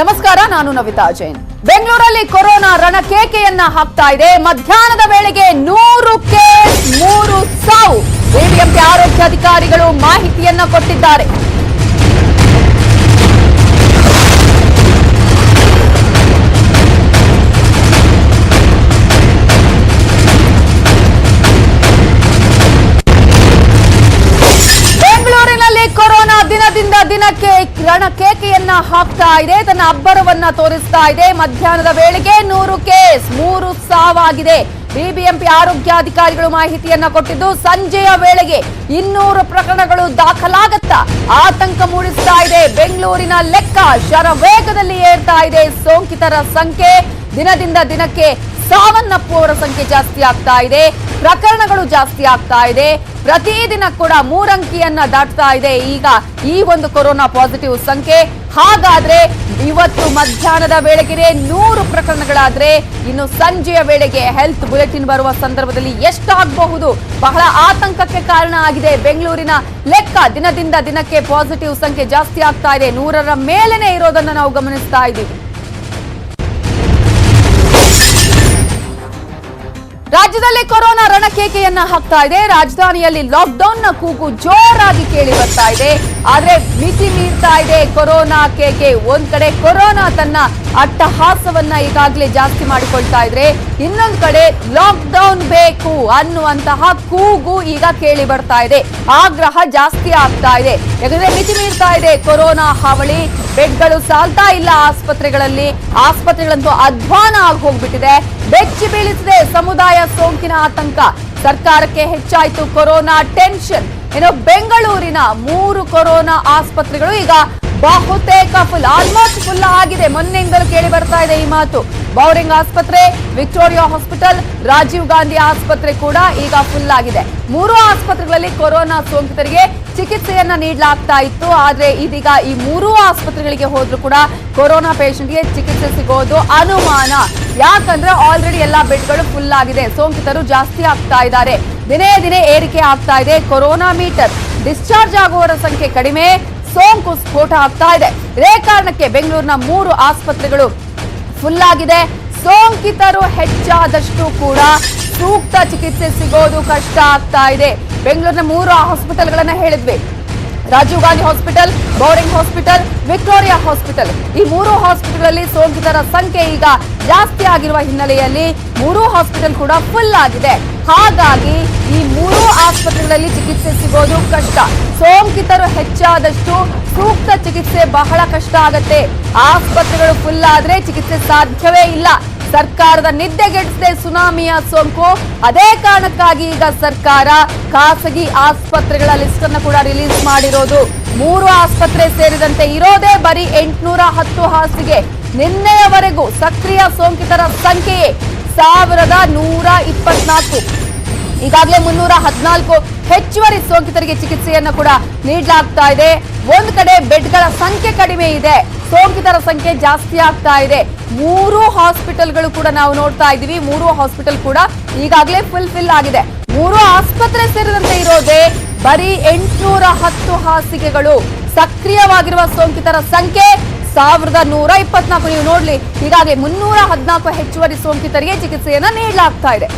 ನಮಸ್ಕಾರ, ನಾನು ನವಿತಾ ಜೈನ್. ಬೆಂಗಳೂರಲ್ಲಿ ಕೊರೋನಾ ರಣಕೇಕೆಯನ್ನ ಹಾಕ್ತಾ ಇದೆ. ಮಧ್ಯಾಹ್ನದ ವೇಳೆಗೆ ನೂರು ಕೇಸ್, ಮೂರು ಸಾವು. ಬಿಬಿಎಂಪಿ ಆರೋಗ್ಯಾಧಿಕಾರಿಗಳು ಮಾಹಿತಿಯನ್ನ ಕೊಟ್ಟಿದ್ದಾರೆ. ದಿನದಿಂದ ರಣ ಕೇಕೆಯನ್ನ ಹಾಕ್ತಾ ಇದೆ. ತನ್ನ ಅಬ್ಬರವನ್ನ ತೋರಿಸ್ತಾ ಇದೆ. ಮಧ್ಯಾಹ್ನದ ವೇಳೆಗೆ ನೂರು ಕೇಸ್, ಮೂರು ಸಾವಾಗಿದೆ. ಬಿಬಿಎಂಪಿ ಆರೋಗ್ಯಾಧಿಕಾರಿಗಳು ಮಾಹಿತಿಯನ್ನ ಕೊಟ್ಟಿದ್ದು, ಸಂಜೆಯ ವೇಳೆಗೆ ಇನ್ನೂರು ಪ್ರಕರಣಗಳು ದಾಖಲಾಗತ್ತಾ ಆತಂಕ ಮೂಡಿಸ್ತಾ ಇದೆ. ಬೆಂಗಳೂರಿನ ಲೆಕ್ಕ ಶರವೇಗದಲ್ಲಿ ಏರ್ತಾ ಇದೆ ಸೋಂಕಿತರ ಸಂಖ್ಯೆ. ದಿನದಿಂದ ದಿನಕ್ಕೆ ಸಾವನ್ನಪ್ಪುವವರ ಸಂಖ್ಯೆ ಜಾಸ್ತಿ ಆಗ್ತಾ ಇದೆ. ಪ್ರಕರಣಗಳು ಜಾಸ್ತಿ ಆಗ್ತಾ ಇದೆ. ಪ್ರತಿದಿನ ಕೂಡ ಮೂರಂಕಿಯನ್ನ ದಾಟ್ತಾ ಇದೆ ಈಗ ಈ ಒಂದು ಕೊರೋನಾ ಪಾಸಿಟಿವ್ ಸಂಖ್ಯೆ. ಹಾಗಾದ್ರೆ ಇವತ್ತು ಮಧ್ಯಾಹ್ನದ ವೇಳೆಗೆ ನೂರು ಪ್ರಕರಣಗಳಾದ್ರೆ ಇನ್ನು ಸಂಜೆಯ ವೇಳೆಗೆ ಹೆಲ್ತ್ ಬುಲೆಟಿನ್ ಬರುವ ಸಂದರ್ಭದಲ್ಲಿ ಎಷ್ಟಾಗಬಹುದು? ಬಹಳ ಆತಂಕಕ್ಕೆ ಕಾರಣ ಆಗಿದೆ. ಬೆಂಗಳೂರಿನ ಲೆಕ್ಕ ದಿನದಿಂದ ದಿನಕ್ಕೆ ಪಾಸಿಟಿವ್ ಸಂಖ್ಯೆ ಜಾಸ್ತಿ ಆಗ್ತಾ ಇದೆ. ನೂರರ ಮೇಲೆನೆ ಇರೋದನ್ನ ನಾವು ಗಮನಿಸ್ತಾ ಇದ್ದೀವಿ. ರಾಜ್ಯದಲ್ಲಿ ಕೊರೋನಾ ರಣಕೇಕೆಯನ್ನ ಹಾಕ್ತಾ ಇದೆ. ರಾಜಧಾನಿಯಲ್ಲಿ ಲಾಕ್ಡೌನ್ನ ಕೂಗು ಜೋರಾಗಿ ಕೇಳಿ ಬರ್ತಾ ಇದೆ. ಆದ್ರೆ ಮಿತಿ ಮೀರ್ತಾ ಇದೆ ಕೊರೋನಾ ಕೇಕೆ ಒಂದ್ ಕಡೆ ಕೊರೋನಾ ತನ್ನ ಅಟ್ಟಹಾಸವನ್ನ ಈಗಾಗಲೇ ಜಾಸ್ತಿ ಮಾಡಿಕೊಳ್ತಾ ಇದ್ರೆ, ಇನ್ನೊಂದ್ ಕಡೆ ಲಾಕ್ಡೌನ್ ಬೇಕು ಅನ್ನುವಂತಹ ಕೂಗು ಈಗ ಕೇಳಿ ಬರ್ತಾ ಇದೆ. ಆಗ್ರಹ ಜಾಸ್ತಿ ಆಗ್ತಾ ಇದೆ. ಯಾಕಂದ್ರೆ ಮಿತಿ ಮೀರ್ತಾ ಇದೆ ಕೊರೋನಾ ಹಾವಳಿ. ಬೆಡ್ಗಳು ಸಾಲ್ತಾ ಇಲ್ಲ ಆಸ್ಪತ್ರೆಗಳಲ್ಲಿ. ಆಸ್ಪತ್ರೆಗಳಂತೂ ಅಧ್ವಾನ ಆಗಿ ಹೋಗ್ಬಿಟ್ಟಿದೆ. ಬೆಚ್ಚಿ ಬೀಳಿಸಿದೆ ಸಮುದಾಯ ಸೋಂಕಿನ ಆತಂಕ. ಸರ್ಕಾರಕ್ಕೆ ಹೆಚ್ಚಾಯಿತು ಕೊರೋನಾ ಟೆನ್ಷನ್. ಇನ್ನು ಬೆಂಗಳೂರಿನ ಮೂರು ಕೊರೋನಾ ಆಸ್ಪತ್ರೆಗಳು ಈಗ ಬಹುತೇಕ ಫುಲ್ ಆಲ್ಮೋಸ್ಟ್ ಫುಲ್ ಆಗಿದೆ. ಮೊನ್ನೆಯಿಂದಲೂ ಕೇಳಿ ಬರ್ತಾ ಇದೆ ಈ ಮಾತು. ಬೌರಿಂಗ್ ಆಸ್ಪತ್ರೆ, ವಿಕ್ಟೋರಿಯಾ ಹಾಸ್ಪಿಟಲ್, ರಾಜೀವ್ ಗಾಂಧಿ ಆಸ್ಪತ್ರೆ ಕೂಡ ಈಗ ಫುಲ್ ಆಗಿದೆ. ಮೂರು ಆಸ್ಪತ್ರೆಗಳಲ್ಲಿ ಕೊರೋನಾ ಸೋಂಕಿತರಿಗೆ ಚಿಕಿತ್ಸೆಯನ್ನ ನೀಡಲಾಗ್ತಾ ಇತ್ತು. ಆದರೆ ಇದೀಗ ಈ ಮೂರೂ ಆಸ್ಪತ್ರೆಗಳಿಗೆ ಹೋದ್ರೂ ಕೂಡ ಕೊರೋನಾ ಪೇಷಂಟ್ಗೆ ಚಿಕಿತ್ಸೆ ಸಿಗೋದು ಅನುಮಾನ. ಯಾಕಂದ್ರೆ ಆಲ್ರೆಡಿ ಎಲ್ಲಾ ಬೆಡ್ಗಳು ಫುಲ್ ಆಗಿದೆ. ಸೋಂಕಿತರು ಜಾಸ್ತಿ ಆಗ್ತಾ ಇದ್ದಾರೆ. ದಿನೇ ದಿನೇ ಏರಿಕೆ ಆಗ್ತಾ ಇದೆ. ಕೊರೋನಾ ಮೀಟರ್ ಡಿಸ್ಚಾರ್ಜ್ ಆಗುವವರ ಸಂಖ್ಯೆ ಕಡಿಮೆ. ಸೋಂಕು ಸ್ಫೋಟ ಆಗ್ತಾ ಇದೆ. ಇದೇ ಕಾರಣಕ್ಕೆ ಬೆಂಗಳೂರಿನ ಮೂರು ಆಸ್ಪತ್ರೆಗಳು ಫುಲ್ ಆಗಿದೆ. ಸೋಂಕಿತರು ಹೆಚ್ಚಾದಷ್ಟು ಕೂಡ ಸೂಕ್ತ ಚಿಕಿತ್ಸೆ ಸಿಗೋದು ಕಷ್ಟ ಆಗ್ತಾ ಇದೆ. ಬೆಂಗಳೂರಿನ ಮೂರು ಹಾಸ್ಪಿಟಲ್ಗಳನ್ನ ಹೇಳಿದ್ವಿ. Rajiv Gandhi hospital Bowring hospital, Victoria hospital. ಈ ಮೂರು ಹಾಸ್ಪಿಟಲ್ಗಳಲ್ಲಿ ಸೋಂಕಿತರ ಸಂಖ್ಯೆ ಈಗ ಜಾಸ್ತಿ ಆಗಿರುವ ಹಿನ್ನೆಲೆಯಲ್ಲಿ ಮೂರು ಹಾಸ್ಪಿಟಲ್ ಕೂಡ ಫುಲ್ ಆಗಿದೆ. ಹಾಗಾಗಿ ಈ ಮೂರು ಆಸ್ಪತ್ರೆಗಳಲ್ಲಿ ಚಿಕಿತ್ಸೆ ಸಿಗೋದು ಕಷ್ಟ. ಸೋಂಕಿತರು ಹೆಚ್ಚಾದಷ್ಟು ಸೂಕ್ತ ಚಿಕಿತ್ಸೆ ಬಹಳ ಕಷ್ಟ ಆಗತ್ತೆ. ಆಸ್ಪತ್ರೆಗಳು ಫುಲ್ ಆದ್ರೆ ಚಿಕಿತ್ಸೆ ಸಾಧ್ಯವೇ ಇಲ್ಲ. ಸರ್ಕಾರದ ನಿದ್ದೆಗೆಡಿಸಿದೆ ಸುನಾಮಿಯ ಸೋಂಕು. ಅದೇ ಕಾರಣಕ್ಕಾಗಿ ಈಗ ಸರ್ಕಾರ ಖಾಸಗಿ ಆಸ್ಪತ್ರೆಗಳ ಲಿಸ್ಟ್ ಅನ್ನು ಕೂಡ ರಿಲೀಸ್ ಮಾಡಿರೋದು. ಮೂರು ಆಸ್ಪತ್ರೆ ಸೇರಿದಂತೆ ಇರೋದೇ ಬರೀ ಎಂಟುನೂರ ಹತ್ತು ಹಾಸಿಗೆ. ನಿನ್ನೆಯವರೆಗೂ ಸಕ್ರಿಯ ಸೋಂಕಿತರ ಸಂಖ್ಯೆಯೇ ಸಾವಿರದ ನೂರ ಇಪ್ಪತ್ನಾಲ್ಕು. ಈಗಾಗಲೇ ಮುನ್ನೂರ ಹದಿನಾಲ್ಕು ಹೆಚ್ಚುವರಿ ಸೋಂಕಿತರಿಗೆ ಚಿಕಿತ್ಸೆಯನ್ನ ಕೂಡ ನೀಡಲಾಗ್ತಾ ಇದೆ. ಒಂದು ಕಡೆ ಬೆಡ್ಗಳ ಸಂಖ್ಯೆ ಕಡಿಮೆ ಇದೆ. ಸೋಂಕಿತರ ಸಂಖ್ಯೆ ಜಾಸ್ತಿ ಆಗ್ತಾ ಇದೆ. ಮೂರು ಹಾಸ್ಪಿಟಲ್ಗಳು ಕೂಡ ನಾವು ನೋಡ್ತಾ ಇದ್ದೀವಿ. ಮೂರು ಹಾಸ್ಪಿಟಲ್ ಕೂಡ ಈಗಾಗಲೇ ಫುಲ್ ಫಿಲ್ ಆಗಿದೆ. ಮೂರು ಆಸ್ಪತ್ರೆ ಸೇರಿದಂತೆ ಇರೋದೇ ಬರೀ ಎಂಟುನೂರ ಹತ್ತು ಹಾಸಿಗೆಗಳು. ಸಕ್ರಿಯವಾಗಿರುವ ಸೋಂಕಿತರ ಸಂಖ್ಯೆ ಸಾವಿರದ ನೂರ ಇಪ್ಪತ್ನಾಲ್ಕು. ನೀವು ನೋಡ್ಲಿ, ಈಗಾಗಲೇ ಮುನ್ನೂರ ಹದಿನಾಲ್ಕು ಹೆಚ್ಚುವರಿ ಸೋಂಕಿತರಿಗೆ ಚಿಕಿತ್ಸೆಯನ್ನು ನೀಡಲಾಗ್ತಾ ಇದೆ.